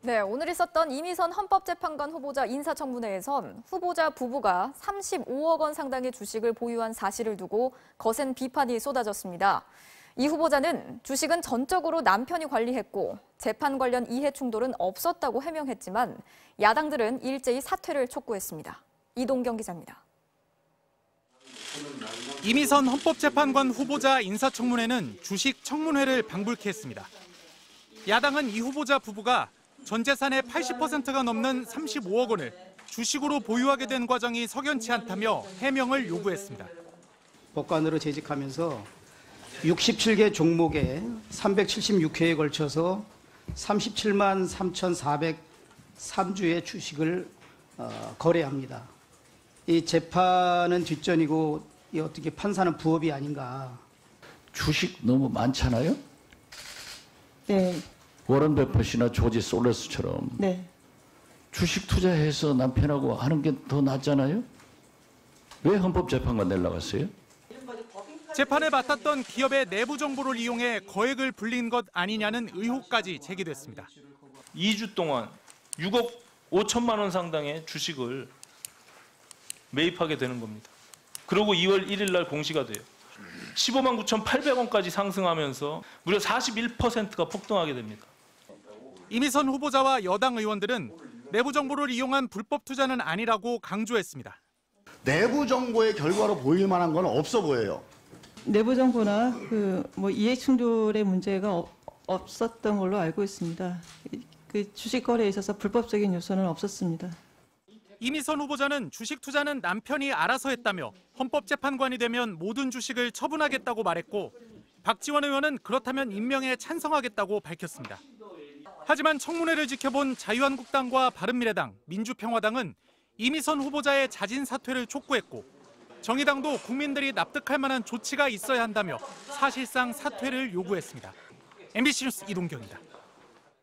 네, 오늘 있었던 이미선 헌법재판관 후보자 인사청문회에선 후보자 부부가 35억 원 상당의 주식을 보유한 사실을 두고 거센 비판이 쏟아졌습니다. 이 후보자는 주식은 전적으로 남편이 관리했고 재판 관련 이해 충돌은 없었다고 해명했지만 야당들은 일제히 사퇴를 촉구했습니다. 이동경 기자입니다. 이미선 헌법재판관 후보자 인사청문회는 주식 청문회를 방불케 했습니다. 야당은 이 후보자 부부가 전 재산의 80%가 넘는 35억 원을 주식으로 보유하게 된 과정이 석연치 않다며 해명을 요구했습니다. 법관으로 재직하면서 67개 종목에 376회에 걸쳐서 37만 3,403주의 주식을 어, 거래합니다. 이 재판은 뒷전이고 이 어떻게 판사는 부업이 아닌가. 주식 너무 많잖아요. 네, 워런 버핏이나 조지 솔레스처럼 네. 주식 투자해서 남편하고 하는 게 더 낫잖아요. 왜 헌법재판관 내려 갔어요? 재판에 맡았던 기업의 내부 정보를 이용해 거액을 불린 것 아니냐는 의혹까지 제기됐습니다. 2주 동안 6억 5천만 원 상당의 주식을 매입하게 되는 겁니다. 그리고 2월 1일 날 공시가 돼요. 15만 9,800원까지 상승하면서 무려 41%가 폭등하게 됩니다. 이미선 후보자와 여당 의원들은 내부 정보를 이용한 불법 투자는 아니라고 강조했습니다. 내부 정보의 결과로 보일 만한 건 없어 보여요. 내부 정보나 그 뭐 이해 충돌의 문제가 어- 없었던 걸로 알고 있습니다. 그 주식 거래에 있어서 불법적인 요소는 없었습니다. 이미선 후보자는 주식 투자는 남편이 알아서 했다며 헌법재판관이 되면 모든 주식을 처분하겠다고 말했고 박지원 의원은 그렇다면 임명에 찬성하겠다고 밝혔습니다. 하지만 청문회를 지켜본 자유한국당과 바른미래당, 민주평화당은 이미선 후보자의 자진 사퇴를 촉구했고 정의당도 국민들이 납득할 만한 조치가 있어야 한다며 사실상 사퇴를 요구했습니다. MBC 뉴스 이동경입니다.